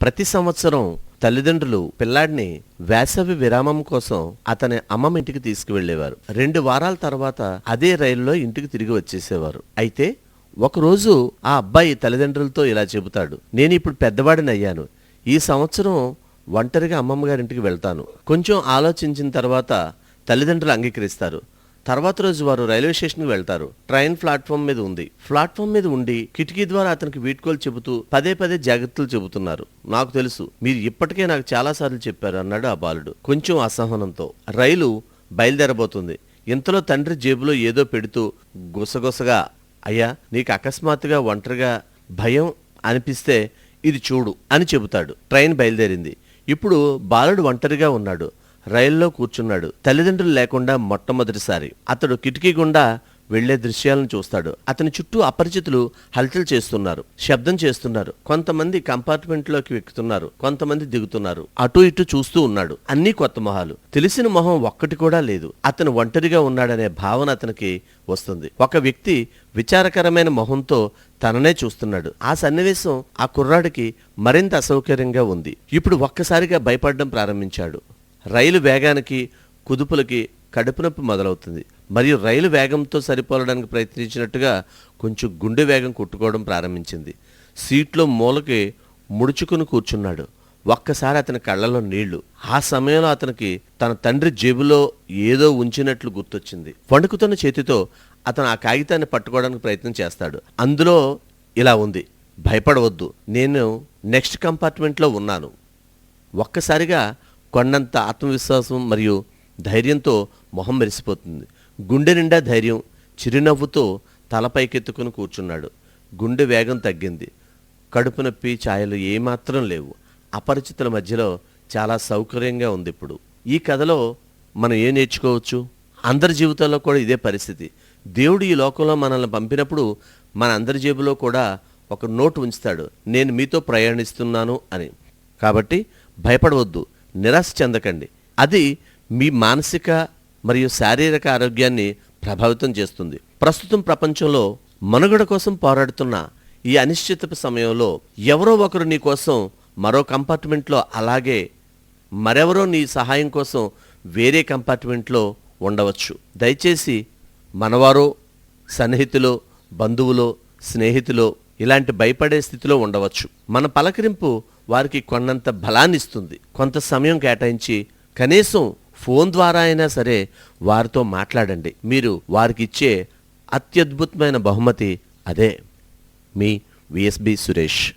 ప్రతి సంవత్సరం తల్లిదండ్రులు పిల్లాడిని వేసవి విరామం కోసం అతని అమ్మమ్మ ఇంటికి తీసుకువెళ్ళేవారు రెండు వారాల తర్వాత అదే రైలులో ఇంటికి తిరిగి వచ్చేసేవారు. అయితే ఒకరోజు ఆ అబ్బాయి తల్లిదండ్రులతో ఇలా చెబుతాడు నేను ఇప్పుడు పెద్దవాడిని అయ్యాను. ఈ సంవత్సరం ఒంటరిగా అమ్మమ్మ గారింటికి వెళ్తాను. కొంచెం ఆలోచించిన తర్వాత తల్లిదండ్రులు అంగీకరిస్తారు. తర్వాత రోజు వారు రైల్వే స్టేషన్కి వెళ్తారు. ట్రైన్ ప్లాట్ఫామ్ మీద ఉంది. ప్లాట్ఫామ్ మీద ఉండి కిటికీ ద్వారా అతనికి వీడ్కోలు చెబుతూ పదే పదే జాగ్రత్తలు చెబుతున్నారు. నాకు తెలుసు మీరు ఇప్పటికే నాకు చాలాసార్లు చెప్పారు అన్నాడు ఆ బాలుడు. కొంచెం అసహనంతో రైలు బయలుదేరబోతుంది. ఇంతలో తండ్రి జేబులో ఏదో పెడుతూ గుసగుసగా అయ్యా నీకు అకస్మాత్తుగా ఒంటరిగా భయం అనిపిస్తే ఇది చూడు అని చెబుతాడు. ట్రైన్ బయలుదేరింది. ఇప్పుడు బాలుడు ఒంటరిగా ఉన్నాడు. రైల్లో కూర్చున్నాడు. తల్లిదండ్రులు లేకుండా మొట్టమొదటిసారి. అతడు కిటికీ గుండా వెళ్ళే దృశ్యాలను చూస్తాడు. అతని చుట్టూ అపరిచితులు హల్చల్ చేస్తున్నారు శబ్దం చేస్తున్నారు. కొంతమంది కంపార్ట్మెంట్లోకి ఎక్కుతున్నారు కొంతమంది దిగుతున్నారు. అటు ఇటు చూస్తూ ఉన్నాడు. అన్ని కొత్త మొహాలు. తెలిసిన మొహం ఒక్కటి కూడా లేదు. అతను ఒంటరిగా ఉన్నాడనే భావన అతనికి వస్తుంది. ఒక వ్యక్తి విచారకరమైన మొహంతో తననే చూస్తున్నాడు. ఆ సన్నివేశం ఆ కుర్రాడికి మరింత అసౌకర్యంగా ఉంది. ఇప్పుడు ఒక్కసారిగా భయపడడం ప్రారంభించాడు. రైలు వేగానికి కుదుపులకి కడుపు నొప్పి మొదలవుతుంది. మరియు రైలు వేగంతో సరిపోలడానికి ప్రయత్నించినట్టుగా కొంచెం గుండె వేగం కొట్టుకోవడం ప్రారంభించింది. సీట్లో మూలకి ముడుచుకుని కూర్చున్నాడు. ఒక్కసారి అతని కళ్ళలో నీళ్ళు. ఆ సమయంలో అతనికి తన తండ్రి జేబులో ఏదో ఉంచినట్లు గుర్తొచ్చింది. వణుకుతున్న చేతితో అతను ఆ కాగితాన్ని పట్టుకోవడానికి ప్రయత్నం చేస్తాడు. అందులో ఇలా ఉంది. భయపడవద్దు. నేను నెక్స్ట్ కంపార్ట్మెంట్లో ఉన్నాను. ఒక్కసారిగా కొండంత ఆత్మవిశ్వాసం మరియు ధైర్యంతో మొహం మెరిసిపోతుంది. గుండె నిండా ధైర్యం చిరునవ్వుతో తలపైకెత్తుకుని కూర్చున్నాడు. గుండె వేగం తగ్గింది. కడుపు నొప్పి ఛాయలు ఏమాత్రం లేవు. అపరిచితుల మధ్యలో చాలా సౌకర్యంగా ఉంది ఇప్పుడు. ఈ కథలో మనం ఏం నేర్చుకోవచ్చు? అందరి జీవితాల్లో కూడా ఇదే పరిస్థితి. దేవుడు ఈ లోకంలో మనల్ని పంపినప్పుడు మన అందరి జేబులో కూడా ఒక నోటు ఉంచుతాడు. నేను మీతో ప్రయాణిస్తున్నాను అని. కాబట్టి భయపడవద్దు. నిరాశ చెందకండి. అది మీ మానసిక మరియు శారీరక ఆరోగ్యాన్ని ప్రభావితం చేస్తుంది. ప్రస్తుతం ప్రపంచంలో మనుగడ కోసం పోరాడుతున్న ఈ అనిశ్చిత సమయంలో ఎవరో ఒకరు నీ కోసం మరో కంపార్ట్మెంట్లో అలాగే మరెవరో నీ సహాయం కోసం వేరే కంపార్ట్మెంట్లో ఉండవచ్చు. దయచేసి మనవారో సన్నిహితులో బంధువులో స్నేహితులో ఇలాంటి భయపడే స్థితిలో ఉండవచ్చు. మన పలకరింపు వారికి కొన్నంత బలాన్ని ఇస్తుంది కొంత సమయం కేటాయించి కనీసం ఫోన్ ద్వారా అయినా సరే వారితో మాట్లాడండి. మీరు వారికి ఇచ్చే అత్యద్భుతమైన బహుమతి అదే. మీ విఎస్బి సురేష్.